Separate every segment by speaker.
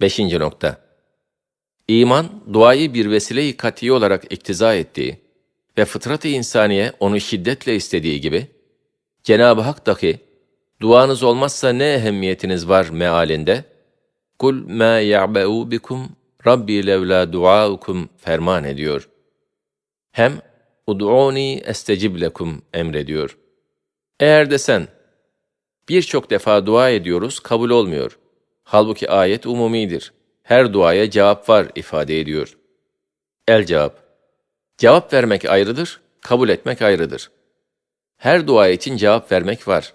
Speaker 1: Beşinci nokta. İman, duayı bir vesile-i kati olarak iktiza ettiği ve fıtrat-ı insaniye onu şiddetle istediği gibi, Cenab-ı Hak dahi, duanız olmazsa ne ehemmiyetiniz var mealinde, kul ma ya'ba'u bikum rabbi levla duaukum ferman ediyor. Hem ud'uni estecib lekum emrediyor. Eğer desen, birçok defa dua ediyoruz, kabul olmuyor. Halbuki ayet umumidir. Her duaya cevap var ifade ediyor. El cevap. Cevap vermek ayrıdır, kabul etmek ayrıdır. Her dua için cevap vermek var.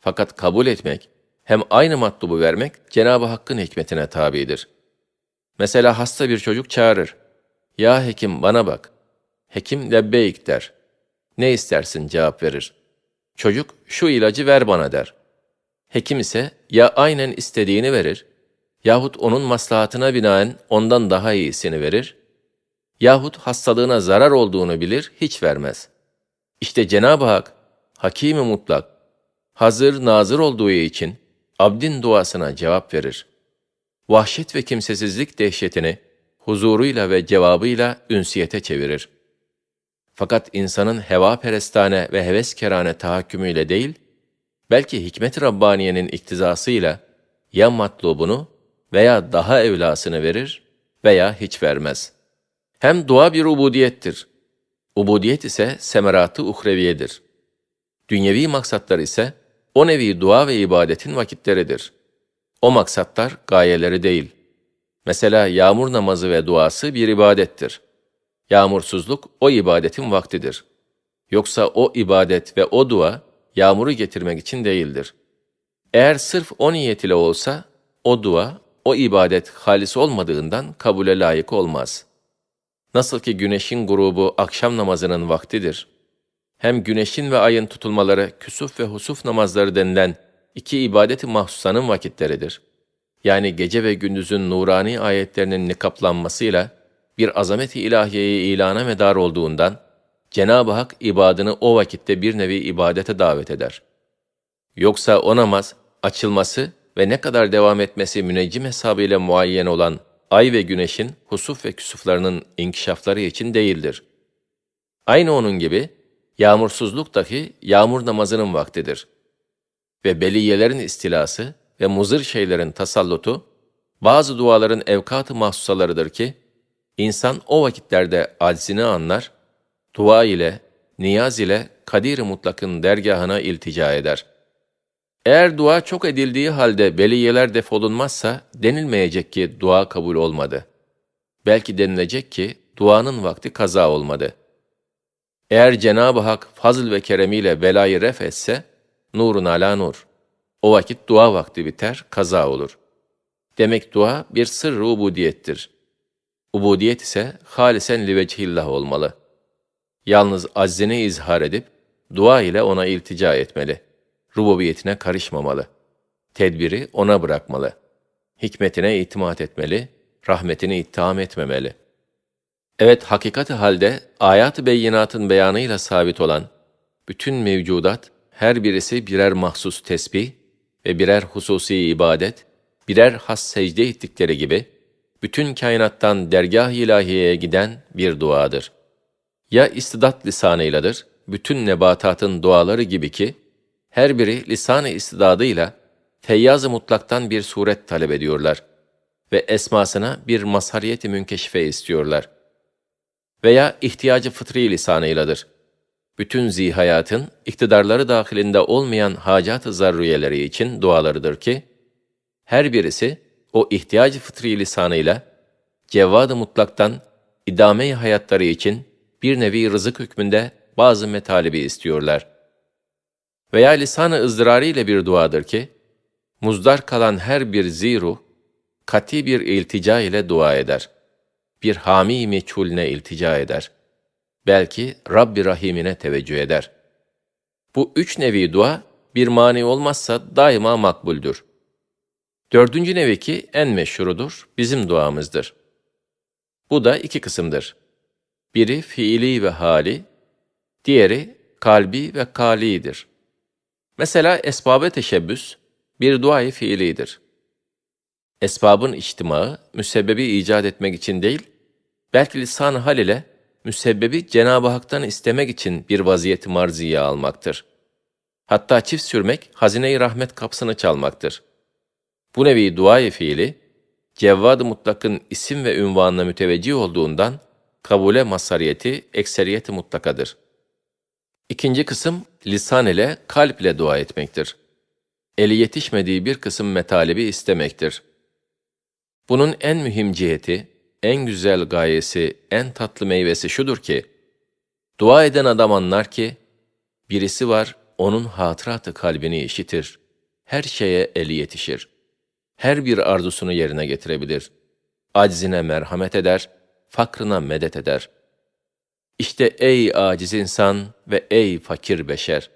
Speaker 1: Fakat kabul etmek, hem aynı matlubu vermek Cenab-ı Hakk'ın hikmetine tabidir. Mesela hasta bir çocuk çağırır. Ya hekim bana bak. Hekim lebbeyk der. Ne istersin cevap verir. Çocuk şu ilacı ver bana der. Hekim ise ya aynen istediğini verir, yahut onun maslahatına binaen ondan daha iyisini verir, yahut hastalığına zarar olduğunu bilir, hiç vermez. İşte Cenab-ı Hak, Hakim-i Mutlak, hazır nazır olduğu için abdin duasına cevap verir. Vahşet ve kimsesizlik dehşetini huzuruyla ve cevabıyla ünsiyete çevirir. Fakat insanın heva perestane ve heveskerane tahakkümüyle değil, belki hikmet-i Rabbaniye'nin iktizasıyla ya matlubunu veya daha evlasını verir veya hiç vermez. Hem dua bir ubudiyettir. Ubudiyet ise semeratı uhreviyedir. Dünyevi maksatlar ise o nevi dua ve ibadetin vakitleridir. O maksatlar gayeleri değil. Mesela yağmur namazı ve duası bir ibadettir. Yağmursuzluk o ibadetin vaktidir. Yoksa o ibadet ve o dua yağmuru getirmek için değildir. Eğer sırf o niyet ile olsa, o dua, o ibadet halis olmadığından kabule layık olmaz. Nasıl ki güneşin grubu akşam namazının vaktidir. Hem güneşin ve ayın tutulmaları küsuf ve husuf namazları denilen iki ibadet-i mahsusanın vakitleridir. Yani gece ve gündüzün nurani ayetlerinin nikaplanmasıyla bir azamet-i ilahiyeyi ilana medar olduğundan, Cenab-ı Hak ibadını o vakitte bir nevi ibadete davet eder. Yoksa o namaz, açılması ve ne kadar devam etmesi müneccim hesabıyla muayyen olan ay ve güneşin husuf ve küsuflarının inkişafları için değildir. Aynı onun gibi, yağmursuzluk dahi yağmur namazının vaktidir. Ve beliyelerin istilası ve muzır şeylerin tasallutu, bazı duaların evkat-ı mahsusalarıdır ki, insan o vakitlerde aczini anlar, dua ile, niyaz ile kadir-i mutlakın dergahına iltica eder. Eğer dua çok edildiği halde beliyeler defolunmazsa denilmeyecek ki dua kabul olmadı. Belki denilecek ki duanın vakti kaza olmadı. Eğer Cenab-ı Hak fazl ve keremiyle belayı ref etse, nurun ala nur. O vakit dua vakti biter, kaza olur. Demek dua bir sırrı ubudiyettir. Ubudiyet ise halisen li vecihillah olmalı. Yalnız aczini izhar edip, dua ile ona iltica etmeli. Rububiyetine karışmamalı. Tedbiri ona bırakmalı. Hikmetine itimat etmeli, rahmetini ittiham etmemeli. Evet, hakikati halde ayat-ı beyinatın beyanıyla sabit olan bütün mevcudat, her birisi birer mahsus tesbih ve birer hususi ibadet, birer has secde ettikleri gibi, bütün kainattan dergah-ı ilahiyeye giden bir duadır. Ya istidat lisanıyladır, bütün nebatatın duaları gibi ki, her biri lisan-ı istidadıyla feyyaz-ı mutlaktan bir suret talep ediyorlar ve esmasına bir mazhariyet-i münkeşife istiyorlar. Veya ihtiyacı fıtri lisanıyladır. Bütün zihayatın iktidarları dahilinde olmayan hacat-ı zarriyeleri için dualarıdır ki, her birisi o ihtiyacı fıtri lisanıyla cevvad-ı mutlaktan idame-i hayatları için bir nevi rızık hükmünde bazı metalibi istiyorlar. Veya lisan-ı ızdırarı ile bir duadır ki, muzdar kalan her bir ziruh, kati bir iltica ile dua eder. Bir hami meçhulne iltica eder. Belki Rabbi Rahim'ine teveccüh eder. Bu üç nevi dua, bir mani olmazsa daima makbuldür. Dördüncü nevi ki en meşhurudur, bizim duamızdır. Bu da iki kısımdır. Biri fiili ve hali, diğeri kalbi ve kalidir. Mesela esbabe teşebbüs bir duayı fiilidir. esbabın içtimaı, müsebbebi icat etmek için değil, belki lisan hal ile müsebbebi Cenab-ı Hak'tan istemek için bir vaziyeti marziye almaktır. Hatta çift sürmek, hazine-i rahmet kapısını çalmaktır. Bu nevi dua fiili, Cevvad-ı Mutlak'ın isim ve ünvanına müteveccih olduğundan, kabule masariyeti ekseriyeti mutlakadır. İkinci kısım, lisan ile, kalp ile dua etmektir. Eli yetişmediği bir kısım metalibi istemektir. Bunun en mühim ciheti, en güzel gayesi, en tatlı meyvesi şudur ki, dua eden adam anlar ki, birisi var, onun hatıratı kalbini işitir. Her şeye eli yetişir. Her bir arzusunu yerine getirebilir. Aczine merhamet eder, fakrına medet eder. İşte ey aciz insan ve ey fakir beşer!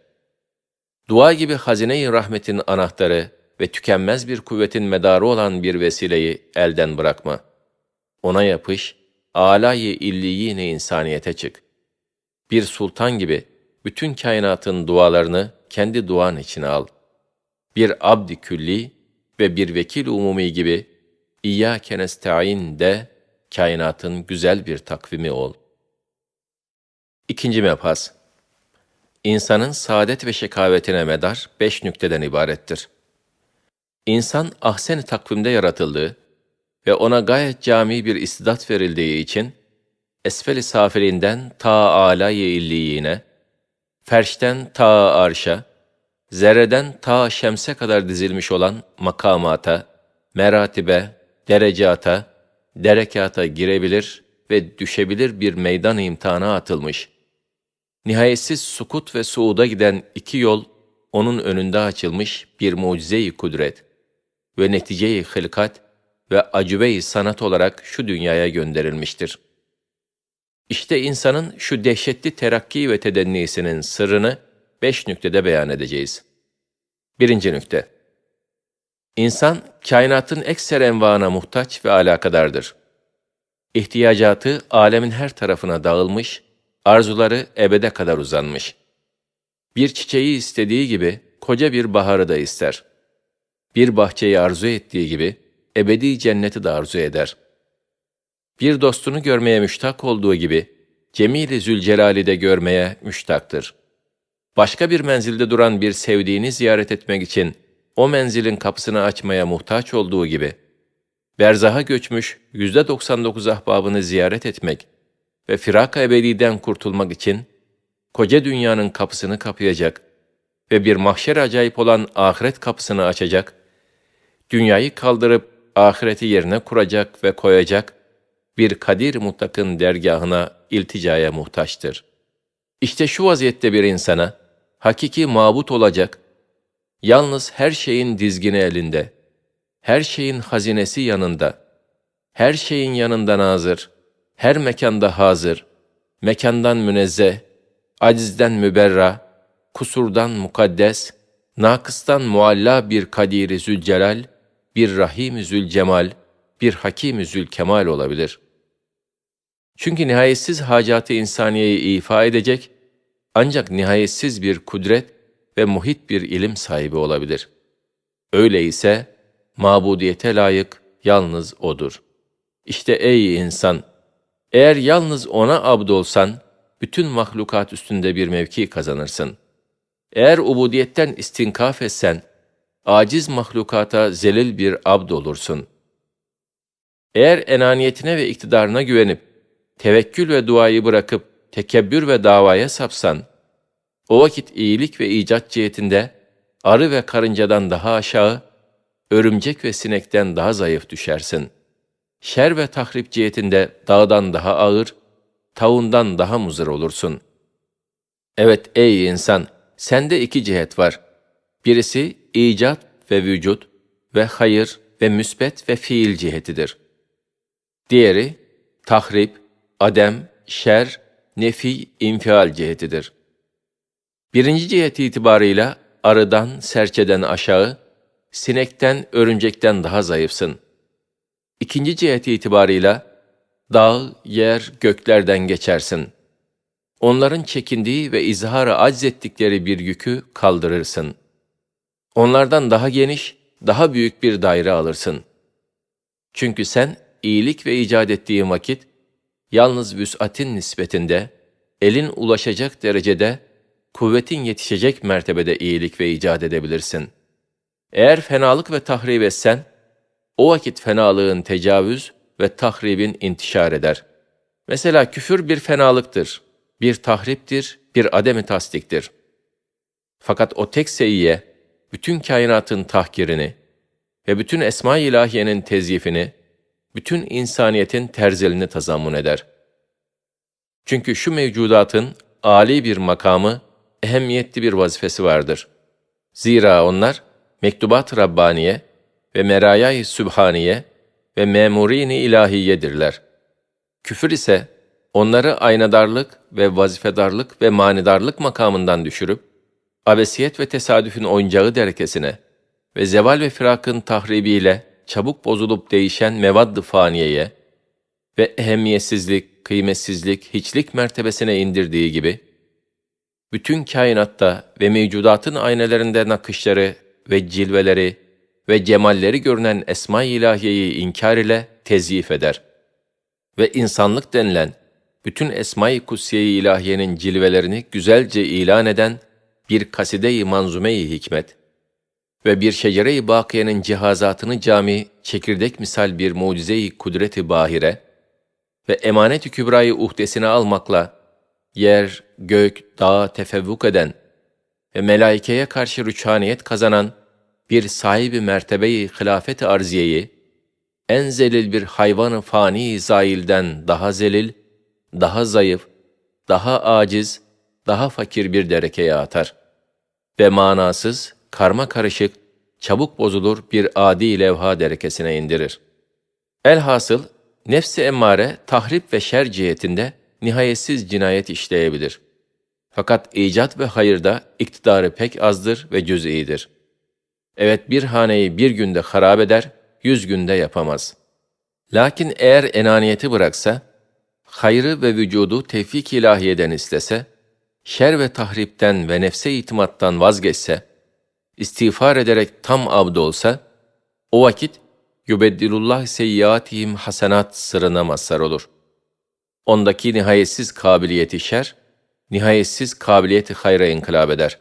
Speaker 1: Dua gibi hazine-i rahmetin anahtarı ve tükenmez bir kuvvetin medarı olan bir vesileyi elden bırakma. Ona yapış, âlâ-i illiyine insaniyete çık. Bir sultan gibi bütün kainatın dualarını kendi duan içine al. Bir abd külli ve bir vekil umumi gibi İyyâke nesta'in de kainatın güzel bir takvimi ol. İkinci mebhas. İnsanın saadet ve şekavetine medar beş nükteden ibarettir. İnsan ahsen-i takvimde yaratıldığı ve ona gayet cami bir istidat verildiği için esfel-i safilinden ta âlâ-i illiyine, ferşten ta arşa, zerreden ta şemse kadar dizilmiş olan makamata, meratibe, derecata, derekata girebilir ve düşebilir bir meydan imtihana atılmış. Nihayetsiz sukut ve suuda giden iki yol, onun önünde açılmış bir mucize-i kudret ve netice-i hılkat ve acübe-i sanat olarak şu dünyaya gönderilmiştir. İşte insanın şu dehşetli terakki ve tedennisinin sırrını beş nüktede beyan edeceğiz. Birinci nükte. İnsan, kainatın ekser envana muhtaç ve alakadardır. İhtiyacatı alemin her tarafına dağılmış, arzuları ebede kadar uzanmış. Bir çiçeği istediği gibi koca bir baharı da ister. Bir bahçeyi arzu ettiği gibi ebedi cenneti de arzu eder. Bir dostunu görmeye müştak olduğu gibi Cemil-i Zülcelal'i de görmeye müştaktır. Başka bir menzilde duran bir sevdiğini ziyaret etmek için o menzilin kapısını açmaya muhtaç olduğu gibi, berzaha göçmüş yüzde 99 ahbabını ziyaret etmek ve firak ebediden kurtulmak için koca dünyanın kapısını kapayacak ve bir mahşer acayip olan ahiret kapısını açacak, dünyayı kaldırıp ahireti yerine kuracak ve koyacak bir kadir mutlakın dergahına ilticaya muhtaçtır. İşte şu vaziyette bir insana hakiki mabut olacak, yalnız her şeyin dizgini elinde, her şeyin hazinesi yanında, her şeyin yanında nazır, her mekanda hazır, mekandan münezzeh, acizden müberra, kusurdan mukaddes, nakıstan mualla bir kadiri zülcelal, bir rahim zülcemal, bir hakim zülkemal olabilir. Çünkü nihayetsiz hacatı insaniyeyi ifa edecek, ancak nihayetsiz bir kudret ve muhit bir ilim sahibi olabilir. Öyleyse, mabudiyete layık yalnız O'dur. İşte ey insan! Eğer yalnız O'na abd olsan, bütün mahlukat üstünde bir mevki kazanırsın. Eğer ubudiyetten istinkaf etsen, aciz mahlukata zelil bir abd olursun. Eğer enaniyetine ve iktidarına güvenip, tevekkül ve duayı bırakıp tekebbür ve davaya sapsan, o vakit iyilik ve icat cihetinde arı ve karıncadan daha aşağı, örümcek ve sinekten daha zayıf düşersin. Şer ve tahrip cihetinde dağdan daha ağır, tavuğundan daha muzır olursun. Evet ey insan, sende iki cihet var. Birisi icat ve vücut ve hayır ve müsbet ve fiil cihetidir. Diğeri tahrip, adem, şer, nefi, infial cihetidir. Birinci cihet itibarıyla arıdan, serçeden aşağı, sinekten, örümcekten daha zayıfsın. İkinci cihet itibarıyla dağ, yer, göklerden geçersin. Onların çekindiği ve izhara aczettikleri bir yükü kaldırırsın. Onlardan daha geniş, daha büyük bir daire alırsın. Çünkü sen iyilik ve icat ettiğin vakit, yalnız vüs'atin nispetinde, elin ulaşacak derecede, kuvvetin yetişecek mertebede iyilik ve icat edebilirsin. Eğer fenalık ve tahrip etsen, o vakit fenalığın tecavüz ve tahribin intişar eder. Mesela küfür bir fenalıktır, bir tahriptir, bir ademi tasdiktir. Fakat o tek seyyiye, bütün kainatın tahkirini ve bütün esma-i ilahiyenin tezyifini, bütün insaniyetin terzilini tazammun eder. Çünkü şu mevcudatın âli bir makamı, ehemmiyetli bir vazifesi vardır. Zira onlar, mektubat-ı Rabbaniye ve merayay Sübhaniye ve memurini ilahiyedirler. Küfür ise onları aynadarlık ve vazifedarlık ve manidarlık makamından düşürüp, abesiyet ve tesadüfün oyuncağı derekesine ve zeval ve firakın tahribiyle çabuk bozulup değişen mevadd-ı faniyeye ve ehemmiyetsizlik, kıymetsizlik, hiçlik mertebesine indirdiği gibi, bütün kainatta ve mevcudatın aynelerinde nakışları ve cilveleri ve cemalleri görünen esma-i ilahiyeyi inkar ile tezyif eder. Ve insanlık denilen bütün esma-i kutsiye-i ilahiyenin cilvelerini güzelce ilan eden bir kaside-i manzume-i hikmet ve bir şecere-i bakiyenin cihazatını cami, çekirdek misal bir mucize-i kudret-i bahire ve emanet-i kübrayı uhdesine almakla yer, gök, dağ tefevvuk eden ve melaikeye karşı rüçhaniyet kazanan bir sahibi mertebeyi hilafet-i arziyeyi, en zelil bir hayvanı fani zailden daha zelil, daha zayıf, daha aciz, daha fakir bir derekeye atar. Ve manasız, karma karışık, çabuk bozulur bir adi levha derekesine indirir. Elhasıl, nefsi emmare tahrip ve şer cihetinde nihayetsiz cinayet işleyebilir. Fakat icat ve hayırda iktidarı pek azdır ve cüz'idir. Evet bir haneyi bir günde harap eder, yüz günde yapamaz. Lakin eğer enaniyeti bıraksa, hayrı ve vücudu tevfik ilahiyeden istese, şer ve tahripten ve nefse itimattan vazgeçse, istiğfar ederek tam abd olsa, o vakit yübeddilullah seyyiatihim hasenat sırrına mazhar olur. Ondaki nihayetsiz kabiliyeti şer, nihayetsiz kabiliyeti hayra inkılap eder.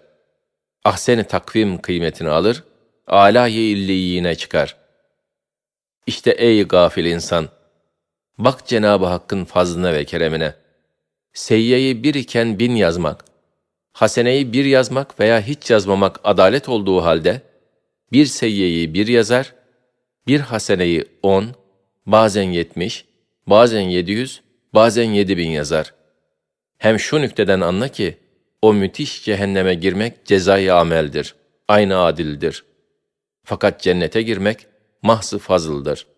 Speaker 1: Ahsen-i takvim kıymetini alır, âlâ-i illiyine çıkar. İşte ey gafil insan! Bak Cenab-ı Hakk'ın fazlına ve keremine. Seyyeyi bir iken bin yazmak, haseneyi bir yazmak veya hiç yazmamak adalet olduğu halde, bir seyyeyi bir yazar, bir haseneyi on, bazen yetmiş, bazen yedi yüz, bazen yedi bin yazar. Hem şu nükteden anla ki, o müthiş cehenneme girmek cezai ameldir, aynı adildir. Fakat cennete girmek mahzı fazıldır.''